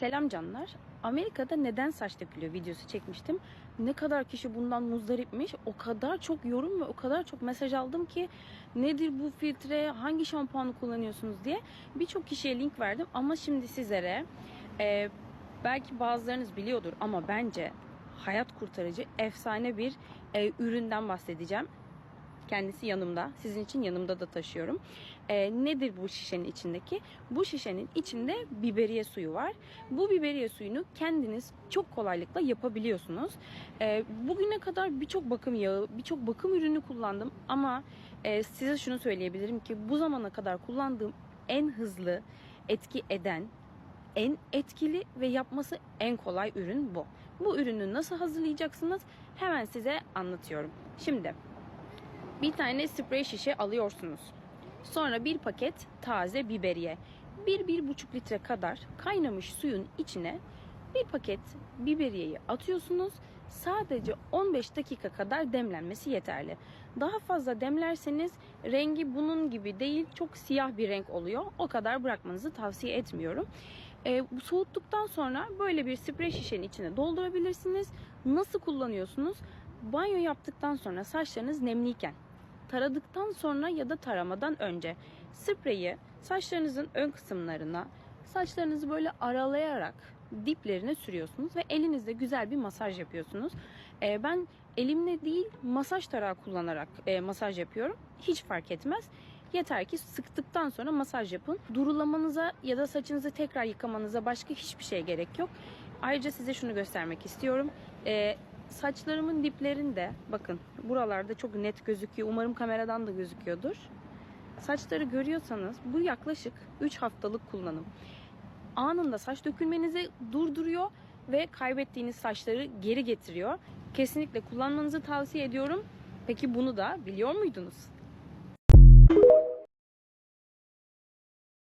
Selam canlar. Amerika'da neden saç dökülüyor videosu çekmiştim. Ne kadar kişi bundan muzdaripmiş. O kadar çok yorum ve o kadar çok mesaj aldım ki nedir bu filtre, hangi şampuanı kullanıyorsunuz diye birçok kişiye link verdim. Ama şimdi sizlere e, belki bazılarınız biliyordur ama bence hayat kurtarıcı efsane bir e, üründen bahsedeceğim. Kendisi yanımda. Sizin için yanımda da taşıyorum. Ee, nedir bu şişenin içindeki? Bu şişenin içinde biberiye suyu var. Bu biberiye suyunu kendiniz çok kolaylıkla yapabiliyorsunuz. Ee, bugüne kadar birçok bakım yağı, birçok bakım ürünü kullandım ama e, size şunu söyleyebilirim ki bu zamana kadar kullandığım en hızlı etki eden en etkili ve yapması en kolay ürün bu. Bu ürünü nasıl hazırlayacaksınız? Hemen size anlatıyorum. Şimdi bir tane sprey şişe alıyorsunuz. Sonra bir paket taze biberiye. 1-1,5 litre kadar kaynamış suyun içine bir paket biberiyeyi atıyorsunuz. Sadece 15 dakika kadar demlenmesi yeterli. Daha fazla demlerseniz rengi bunun gibi değil çok siyah bir renk oluyor. O kadar bırakmanızı tavsiye etmiyorum. E, soğuttuktan sonra böyle bir sprey şişenin içine doldurabilirsiniz. Nasıl kullanıyorsunuz? Banyo yaptıktan sonra saçlarınız nemliyken taradıktan sonra ya da taramadan önce spreyi saçlarınızın ön kısımlarına saçlarınızı böyle aralayarak diplerine sürüyorsunuz ve elinizde güzel bir masaj yapıyorsunuz. Ee, ben elimle değil masaj tarağı kullanarak e, masaj yapıyorum. Hiç fark etmez. Yeter ki sıktıktan sonra masaj yapın. Durulamanıza ya da saçınızı tekrar yıkamanıza başka hiçbir şey gerek yok. Ayrıca size şunu göstermek istiyorum. Ee, saçlarımın diplerinde bakın buralarda çok net gözüküyor. Umarım kameradan da gözüküyordur. Saçları görüyorsanız bu yaklaşık 3 haftalık kullanım. Anında saç dökülmenizi durduruyor ve kaybettiğiniz saçları geri getiriyor. Kesinlikle kullanmanızı tavsiye ediyorum. Peki bunu da biliyor muydunuz?